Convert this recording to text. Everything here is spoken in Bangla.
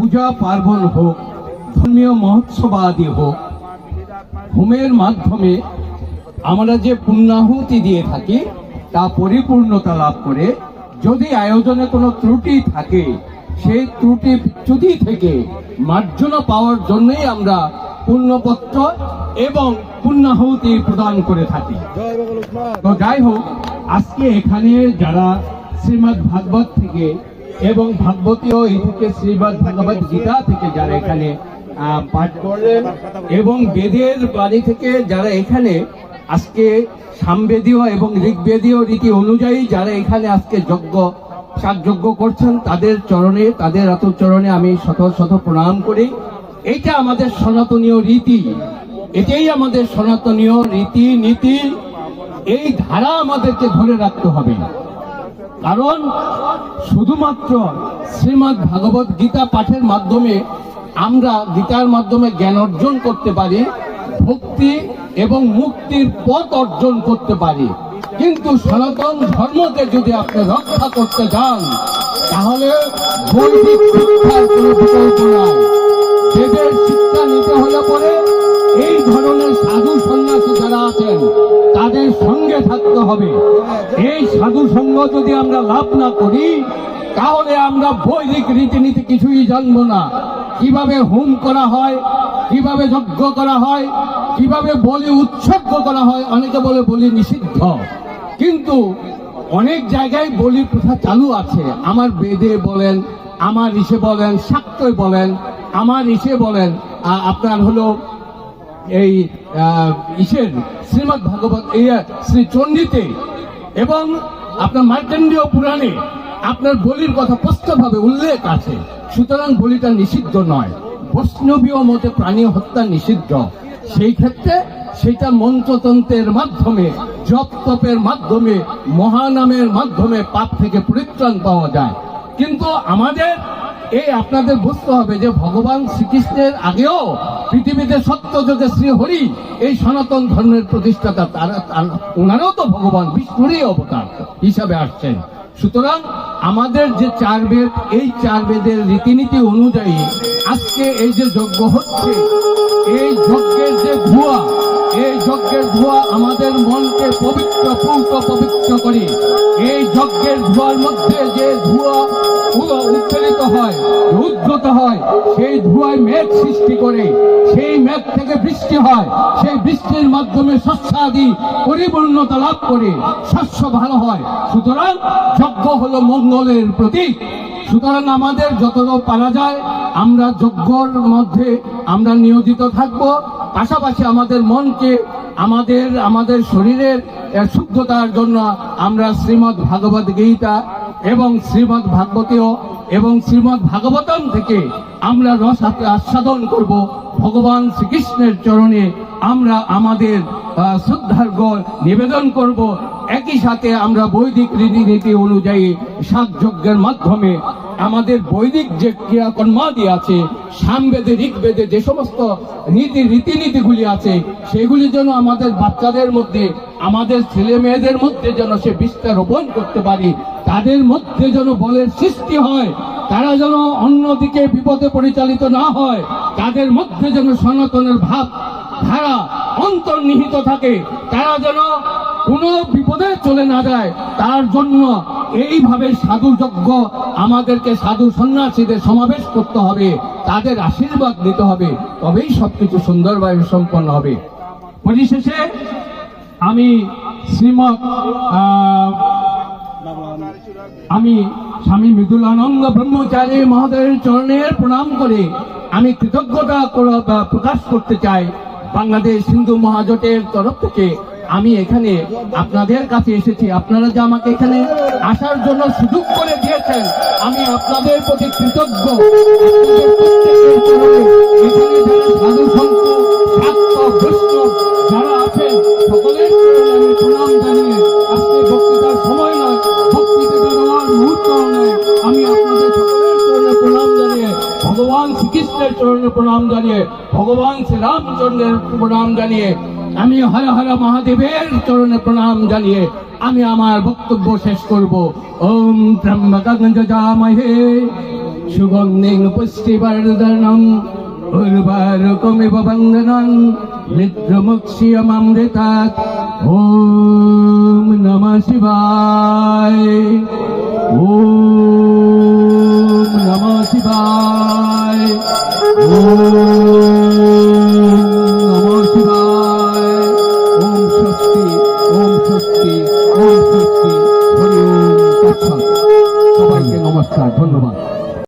পূজা পার্বণ হোক, ধর্মীয় মহোৎসব আদি হোক, হোমের মাধ্যমে আমরা যে পুণ্যাহুতি দিয়ে থাকি, তা পরিপূর্ণতা লাভ করে যদি আয়োজনে কোনো ত্রুটি থাকে, সেই ত্রুটি বিচ্যুতি থেকে মার্জনা পাওয়ার জন্যই আমরা পুণ্যপত্র এবং পুণ্যাহুতি প্রদান করে থাকি। তো যাই হোক, আজকে এখানে যারা শ্রীমৎ ভাগবত থেকে এবং ভাগবতীয় থেকে শ্রীমৎ ভাগবত গীতা থেকে যারা এখানে পাঠ করলেন এবং বেদের বাণী থেকে যারা এখানে আজকে সামবেদীয় এবং ঋগ্বেদীয় রীতি অনুযায়ী যারা এখানে আজকে যজ্ঞ সাতযজ্ঞ করছেন, তাদের চরণে তাদের চরণে আমি শত শত প্রণাম করি। এইটা আমাদের সনাতনীয় রীতি। এটাই আমাদের সনাতনীয় রীতি নীতি। এই ধারা আমাদেরকে ধরে রাখতে হবে। কারণ শুধুমাত্র শ্রীমৎ ভাগবত গীতা পাঠের মাধ্যমে আমরা গীতার মাধ্যমে জ্ঞান অর্জন করতে পারি, ভক্তি এবং মুক্তির পথ অর্জন করতে পারি। কিন্তু সনাতন ধর্মকে যদি আপনি রক্ষা করতে চান তাহলে বৈদিক শিক্ষার শিক্ষা নিতে হলে পরে এই ধরনের সাধু সন্ন্যাসী যারা আছেন, তাদের সঙ্গে থাকতে হবে। এই সাধু সঙ্গ যদি আমরা লাভ না করি, তাহলে আমরা বৈদিক রীতিনীতি কিছুই জানব না। কীভাবে হোম করা হয়, কীভাবে যজ্ঞ করা হয়, কীভাবে বলি উৎসর্গ করা হয়, অনেকে বলে বলি নিষিদ্ধ। কিন্তু অনেক জায়গায় বলি প্রথা চালু আছে। আমার বেদে বলেন, আমার ইসে বলেন, শাক্তই বলেন, আমার ইসে বলেন আপনার হলো এই ইসের শ্রীমৎ ভাগবত শ্রী চণ্ডীতে এবং আপনার মার্কেন্ডীয় পুরাণে আপনার বলির কথা স্পষ্টভাবে উল্লেখ আছে। সুতরাং বলিটা নিষিদ্ধ নয়। বৈষ্ণবীয় মতে প্রাণী হত্যা নিষিদ্ধ। সেই ক্ষেত্রে সেটা মন্ত্রতন্ত্রের মাধ্যমে জপ তপের মাধ্যমে, মহানামের মাধ্যমে পাপ থেকে পরিত্রাণ পাওয়া যায়। কিন্তু আমাদের এই আপনাদের বুঝতে হবে যে ভগবান শ্রীকৃষ্ণের আগেও পৃথিবীতে সত্য যুগে শ্রী হরি এই সনাতন ধর্মের প্রতিষ্ঠাতা, তারা ওনারাও তো ভগবান বিষ্ণুরই অবতার হিসাবে আসছেন। সুতরাং আমাদের যে চার বেদ, এই চার বেদের রীতিনীতি অনুযায়ী আজকে এই যে যজ্ঞ হচ্ছে, এই যজ্ঞের যে এই যজ্ঞের ধোঁয়া আমাদের মনকে পবিত্র পূর্ত পবিত্র করে। এই যজ্ঞের ধোঁয়ার মধ্যে যে ধোঁয়া উ- উদ্বেলিত হয় উদ্গত হয়, সেই ধোঁয়ায় মেঘ সৃষ্টি করে। সেই মেঘ থেকে বৃষ্টি হয়, সেই বৃষ্টির মাধ্যমে শস্যাদি পরিপূর্ণতা লাভ করে। শস্য ভালো হয়। সুতরাং যজ্ঞ হলো মঙ্গলের প্রতীক। সুতরাং আমাদের যতটা পারা যায়, আমরা যজ্ঞর মধ্যে আমরা নিয়োজিত থাকব। পাশাপাশি আমাদের মনকে আমাদের আমাদের শরীরের শুদ্ধতার জন্য আমরা শ্রীমৎ ভাগবত গীতা এবং শ্রীমৎ ভাগবতীয় এবং শ্রীমৎ ভাগবতম থেকে আমরা রস আস্বাদন করব ভগবান শ্রীকৃষ্ণের চরণে। আমরা আমাদের আহ, শ্রদ্ধার্ঘ্য নিবেদন করব। একই সাথে আমরা বৈদিক রীতিনীতি অনুযায়ী সাত যজ্ঞের মাধ্যমে আমাদের বৈদিক যে ক্রিয়াকর্মাদি আছে, সামবেদে, ঋগ্বেদে, যে সমস্ত নীতি, রীতিনীতিগুলি আছে, সেগুলি যেন আমাদের বাচ্চাদের মধ্যে, আমাদের ছেলে মেয়েদের মধ্যে যেন সে বিস্তার রোপণ করতে পারি, তাদের মধ্যে যেন বলের সৃষ্টি হয়, তারা যেন অন্যদিকে বিপদে পরিচালিত না হয়, তাদের মধ্যে যেন সনাতনের ভাব, ধারা অন্তর্নিহিত থাকে, তারা যেন কোনো বিপদে চলে না যায়, তার জন্য এইভাবে সাধু যজ্ঞ আমাদেরকে সাধু সন্ন্যাসীদের সমাবেশ করতে হবে, তাদের আশীর্বাদ নিতে হবে, তবেই সবকিছু সুন্দরভাবে সম্পন্ন হবে। পরিশেষে আমি শ্রীমৎ আমি স্বামী মৃদুলানন্দ ব্রহ্মচারী মহোদয়ের চরণের প্রণাম করে আমি কৃতজ্ঞতা প্রকাশ করতে চাই বাংলাদেশ হিন্দু মহাজোটের তরফ থেকে। আমি এখানে আপনাদের কাছে এসেছি। আপনারা যে আমাকে এখানে আসার জন্য সুযোগ করে দিয়েছেন, আমি আপনাদের প্রতি কৃতজ্ঞ। যারা আছেন, সকলের প্রণাম জানিয়ে সময় নয় মুহূর্ত আমি আপনাদের প্রণাম জানিয়ে, ভগবান শ্রীকৃষ্ণের চরণে প্রণাম জানিয়ে, ভগবান শ্রীরামচন্দ্রের প্রণাম জানিয়ে আমি হর হর মহাদেবের চরণে প্রণাম জানিয়ে আমি আমার বক্তব্য শেষ করব। ওম ত্রম্বকং যজামহে সুগন্ধিং পুষ্টিবর্ধনম উর্বারকমিব বন্দনম মিত্রমুক্ষিয়মৃতাৎ ওম নমঃ শিবায়।